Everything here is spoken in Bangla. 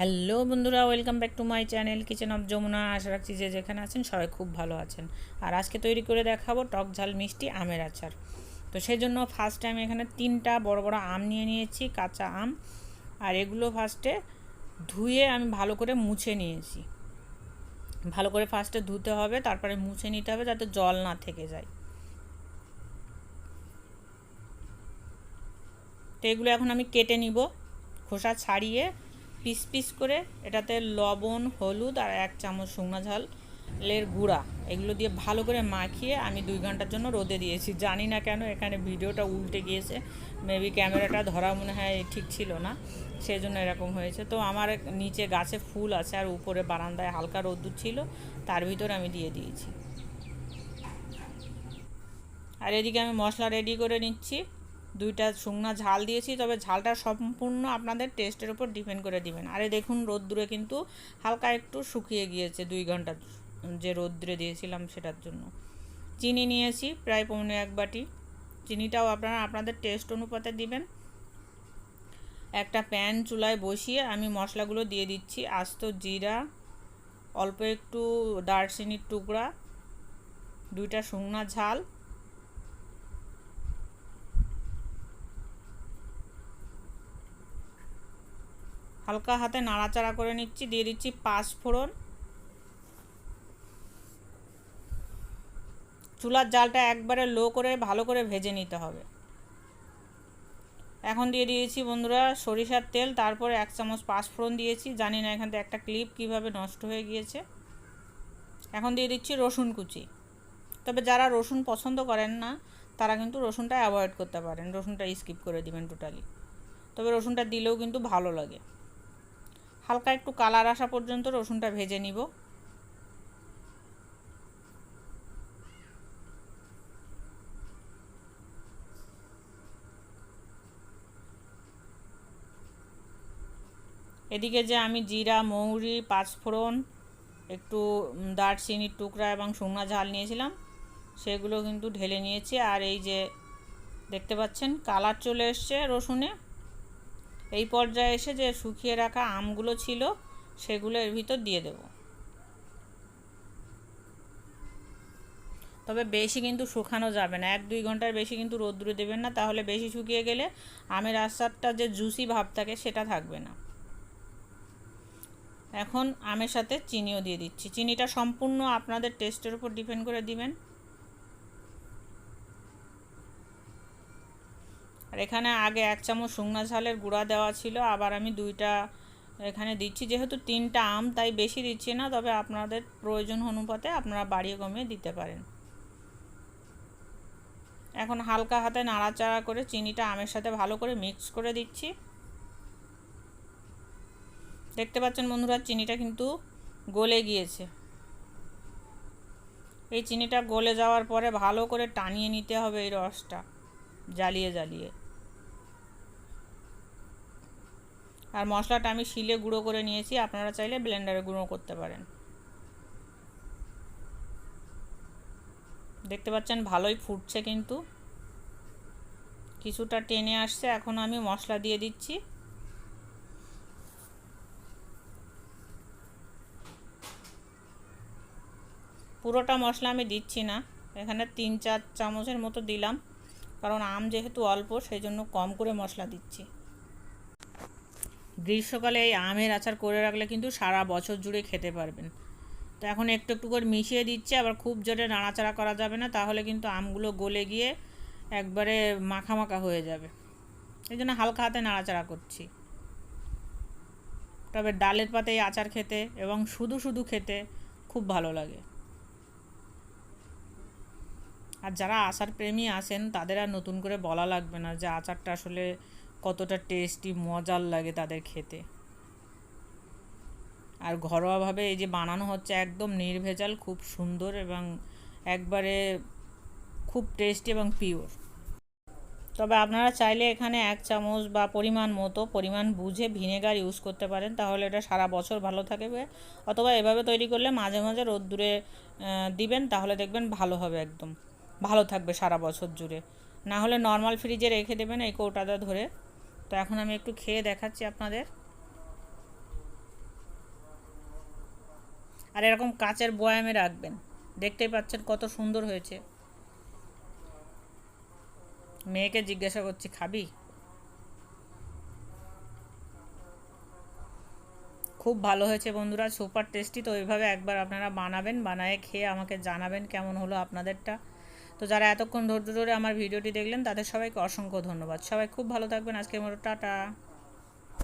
হ্যালো বন্ধুরা, welcome back to my channel kitchen of Jamuna. আশা রাখছি যে যেখানে আছেন সবাই খুব ভালো আছেন। আর আজকে তৈরি করে দেখাবো টক ঝাল মিষ্টি আমের আচার। তো সেই জন্য ফার্স্টে আমি এখানে তিনটা বড় বড় আম নিয়ে নিয়েছি, কাঁচা আম। আর এগুলো ফার্স্টে ধুয়ে আমি ভালো করে মুছে নিয়েছি। ভালো করে ফার্স্টে ধুতে হবে, তারপরে মুছে নিতে হবে যাতে জল না থেকে যায়। তো এগুলো এখন আমি কেটে নিব, খোসা ছাড়িয়ে পিস পিস করে, এটাতে লবণ, হলুদ আর এক চামচ শুকনো ঝালের গুঁড়া, এগুলো দিয়ে ভালো করে মাখিয়ে আমি দুই ঘণ্টার জন্য রোদে দিয়েছি। জানি না কেন এখানে ভিডিওটা উল্টে গিয়েছে মেবি ক্যামেরাটা ধরা মনে হয় ঠিক ছিল না সেই জন্য এরকম হয়েছে। তো আমার নিচে গাছে ফুল আছে আর উপরে বারান্দায় হালকা রোদ্দুর ছিল, তার ভিতরে আমি দিয়ে দিয়েছি। আর এদিকে আমি মশলা রেডি করে নিচ্ছি। দুইটা শুকনা ঝাল দিয়েছি, তবে ঝালটা সম্পূর্ণ আপনাদের টেস্টের উপর ডিপেন্ড করে দিবেন। আরে দেখুন, রোদ্দুরে কিন্তু হালকা একটু শুকিয়ে গিয়েছে দুই ঘণ্টা যে রোদ্দুরে দিয়েছিলাম সেটার জন্য। চিনি নিয়েছি প্রায় পৌনে এক বাটি। চিনিটাও আপনারা আপনাদের টেস্ট অনুপাতে দিবেন। একটা প্যান চুলায় বসিয়ে আমি মশলাগুলো দিয়ে দিচ্ছি, আস্ত জিরা, অল্প একটু দারচিনির টুকরা, দুইটা শুকনা ঝাল। হালকা হাতে নাড়াচাড়া করে নিচ্ছি, দিয়ে দিচ্ছি পাঁচ ফোড়ন। চুলার জালটা একবারে লো করে ভালো করে ভেজে নিতে হবে। এখন দিয়ে দিয়েছি বন্ধুরা সরিষার তেল, তারপরে এক চামচ পাঁচফোড়ন দিয়েছি। জানি না এখান থেকে একটা ক্লিপ কীভাবে নষ্ট হয়ে গিয়েছে। এখন দিয়ে দিচ্ছি রসুন কুচি। তবে যারা রসুন পছন্দ করেন না, তারা কিন্তু রসুনটা অ্যাভয়েড করতে পারেন। রসুনটা স্কিপ করে দিবেন টোটালি তবে রসুনটা দিলেও কিন্তু ভালো লাগে। হালকা একটু কালার আসা পর্যন্ত রসুনটা ভেজে নিব। এদিকে যে আমি জিরা, মৌরি, পাঁচফোড়ন, একটু দারচিনির টুকরা এবং শুকনা ঝাল নিয়েছিলাম, সেগুলো কিন্তু ঢেলে নিয়েছি। আর এই যে দেখতে পাচ্ছেন, কালার চলে এসছে রসুনে। এই পর্যায়ে এসে যে শুকিয়ে রাখা আমগুলো ছিল, সেগুলো এর ভিতর দিয়ে দেব। তবে বেশি কিন্তু শুকানো যাবে না। এক দুই ঘণ্টার বেশি কিন্তু রোদ্দুরে দেবেন না। তাহলে বেশি শুকিয়ে গেলে আমের আচারটা যে জুসি ভাব থাকে, সেটা থাকবে না। এখন আমের সাথে চিনিও দিয়ে দিচ্ছি। চিনিটা সম্পূর্ণ আপনাদের টেস্টের উপর ডিপেন্ড করে দিবেন। আর এখানে আগে এক চামচ শুকনা ঝালের গুঁড়া দেওয়া ছিল, আবার আমি দুইটা এখানে দিচ্ছি। যেহেতু তিনটা আম, তাই বেশি দিচ্ছি না, তবে আপনাদের প্রয়োজন অনুপাতে আপনারা বাড়িয়ে কমিয়ে দিতে পারেন। এখন হালকা হাতে নাড়াচাড়া করে চিনিটা আমের সাথে ভালো করে মিক্স করে দিচ্ছি। দেখতে পাচ্ছেন বন্ধুরা, চিনিটা কিন্তু গলে গিয়েছে। এই চিনিটা গলে যাওয়ার পরে ভালো করে টানিয়ে নিতে হবে এই রসটা, জ্বালিয়ে জ্বালিয়ে। আর মশলাটা আমি শিলে গুঁড়ো করে নিয়েছি, আপনারা চাইলে ব্লেন্ডারে গুঁড়ো করতে পারেন। দেখতে পাচ্ছেন ভালোই ফুটছে কিন্তু। কিছুটা টেনে আসছে, এখন আমি মশলা দিয়ে দিচ্ছি। পুরোটা মশলা আমি দিচ্ছি না, এখানে তিন চার চামচের মতো দিলাম, কারণ আম যেহেতু অল্প, সেই জন্য কম করে মশলা দিচ্ছি। গ্রীষ্মকালে এই আমের আচার করে রাখলে কিন্তু সারা বছর জুড়ে খেতে পারবেন। তো এখন একটু একটু করে মিশিয়ে দিচ্ছে, আবার খুব জোরে নাড়াচাড়া করা যাবে না, তাহলে কিন্তু আমগুলো গলে গিয়ে একবারে মাখা মাখা হয়ে যাবে। এই জন্য হালকা হাতে নাড়াচাড়া করছি। তবে ডালের পাতে এই আচার খেতে এবং শুধু শুধু খেতে খুব ভালো লাগে। আর যারা আচার প্রেমী আছেন, তাদের আর নতুন করে বলা লাগবে না যে আচারটা আসলে কতটা টেস্টি মজার লাগে তাদের খেতে। আর ঘরোয়াভাবে এই যে বানানো হচ্ছে একদম নির্ভেজাল, খুব সুন্দর এবং একবারে খুব টেস্টি এবং পিওর তবে আপনারা চাইলে এখানে এক চামচ বা পরিমাণ মতো, পরিমাণ বুঝে ভিনেগার ইউজ করতে পারেন, তাহলে এটা সারা বছর ভালো থাকবে। অথবা এভাবে তৈরি করলে মাঝে মাঝে রোদ্দুরে দিবেন, তাহলে দেখবেন ভালো হবে একদম। ভালো থাকবে সারা বছর জুড়ে। না হলে নর্মাল ফ্রিজে রেখে দেবেন এই কৌটাটা ধরে। তো এখন আমি একটু খেয়ে দেখাচ্ছি আপনাদের। আর এরকম কাচের বয়ামে রাখবেন। দেখতেই পাচ্ছেন কত সুন্দর হয়েছে। মেয়েকে জিজ্ঞাসা করছি, খাবি? খুব ভালো হয়েছে বন্ধুরা, সুপার টেস্টি। তো এইভাবে একবার আপনারা বানাবেন, বানায়ে খেয়ে আমাকে জানাবেন কেমন হলো আপনাদেরটা। তো যারা এতক্ষণ ধৈর্য ধরে আমার ভিডিওটি দেখলেন, তাদের সবাইকে অসংখ্য ধন্যবাদ। সবাই খুব ভালো থাকবেন। আজকের মতো টাটা।